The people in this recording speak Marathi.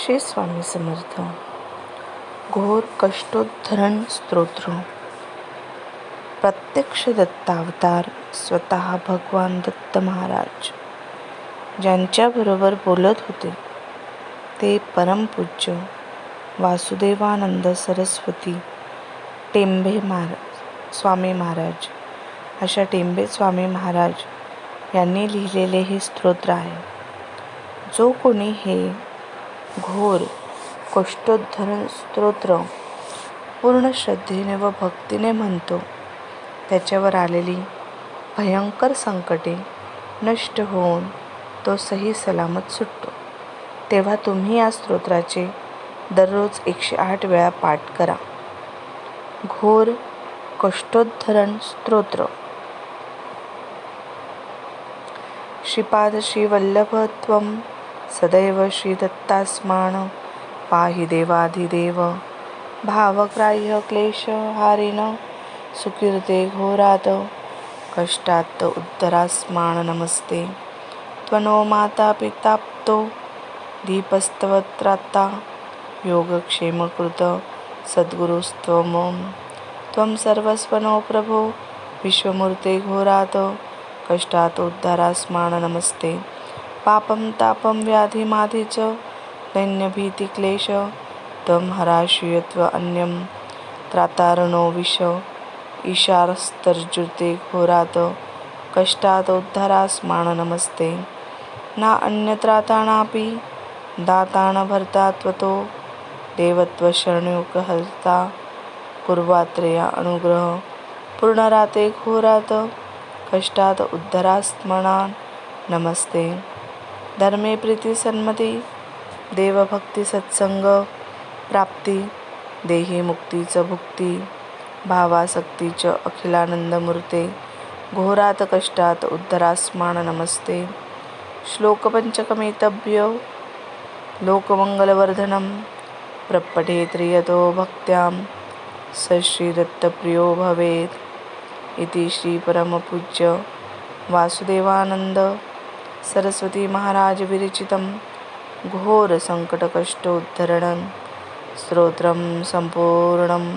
श्री स्वामी समर्थ. घोर कष्टोद्धरण स्तोत्र. प्रत्यक्ष दत्तावतार स्वतः भगवान दत्त महाराज. ज्यांच्याबरोबर बोलत होते ते परमपूज्य वासुदेवानंद सरस्वती टेंबे महाराज स्वामी महाराज अशा टेंबे स्वामी महाराज यांनी लिहिलेले हे स्तोत्र आहे. जो कोणी हे घोर कष्टोद्धरण स्तोत्र पूर्ण श्रद्धेने व भक्तीने म्हणतो. त्याच्यावर आलेली भयंकर संकटे नष्ट होऊन तो सही सलामत सुटतो. तेव्हा तुम्ही या स्तोत्राचे दररोज एकशे आठ वेळा पाठ करा. घोर कष्टोद्धरण स्तोत्र. श्रीपाद श्रीवल्लभत्वम सदैव श्रीदत्तास्मान. पाहि देवाधिदेव. भावग्राह्य क्लेशहारिण सुकीर्ते घोरात. कष्टात् उद्धरास्मान् नमस्ते. त्वनो माता पिताप्तो. दीपस्तवत्राता योगक्षेमकृत. सद्गुरुस्त्वमं. त्वं सर्वस्वनो प्रभो. विश्वमूर्ते घोरात. कष्टात् उद्धारास्मान नमस्ते. पापं तापं व्याधिमाधि च दैन्यभीतिक्लेश त्वं हराशुयत्व अन्यं त्रातारणो विष ईशारस्तर्जुते घोरात कष्टात उद्धारास्मान् नमस्ते। ना अन्यत्राताणापि दातान भरता त्वतो देवत्वशरणयुगहस्ता कुर्वात्रया अनुग्रह पूर्णराते घोरात कष्टात उद्धरास्मणान् नमस्ते। धर्मे प्रीती सन्मती देवभक्ती सत्संग प्राप्ती देही मुक्तीचं भुक्ती भावासक्तीच अखिलानंदमूर्ते घोरात कष्टात उद्धरास्मान नमस्ते। लोकमङ्गलवर्धनं लोकमंगलवर्धनं प्रपठेत्रियतो भक्त्यां स श्रीदत्तप्रियो भवेत्। इति श्रीपरमपूज्य वासुदेवानन्द सरस्वती महाराज विरचितं घोरसङ्कटकष्टोद्धरणं स्तोत्रं सम्पूर्णम्